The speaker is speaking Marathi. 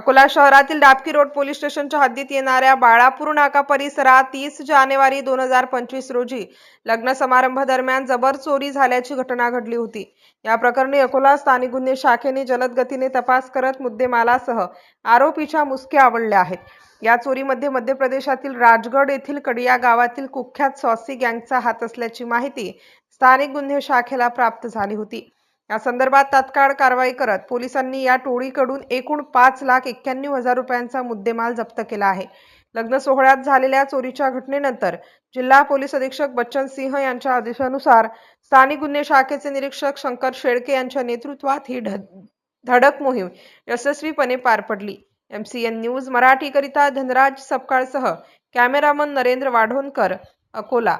अकोला शहरातील डाबकी रोड पोलीस स्टेशनच्या हद्दीत येणाऱ्या बाळापूर नाका परिसरात तीस जानेवारी दोन हजार पंचवीस रोजी लग्न समारंभ दरम्यान जबर चोरी झाल्याची घटना घडली होती. या प्रकरणी अकोला स्थानिक गुन्हे शाखेने जलद गतीने तपास करत मुद्देमालासह आरोपीच्या मुसक्या आवडल्या आहेत. या चोरीमध्ये मध्य प्रदेशातील राजगड येथील कडिया गावातील कुख्यात सॉसी गँगचा हात असल्याची माहिती स्थानिक गुन्हे शाखेला प्राप्त झाली होती. या संदर्भात तात्काळ कारवाई करत पोलिसांनी या टोळीकडून एकूण पाच लाख एक्क्याण्णव हजार रुपयांचा मुद्देमाल जप्त केला आहे. लग्न सोहळ्यात झालेल्या चोरीच्या घटनेनंतर जिल्हा पोलीस अधीक्षक बच्चन सिंह यांच्या आदेशानुसार स्थानिक गुन्हे शाखेचे निरीक्षक शंकर शेळके यांच्या नेतृत्वात ही धडक मोहीम यशस्वीपणे पार पडली. एमसीएन न्यूज मराठीकरिता धनराज सपकाळसह कॅमेरामन नरेंद्र वाढोणकर अकोला.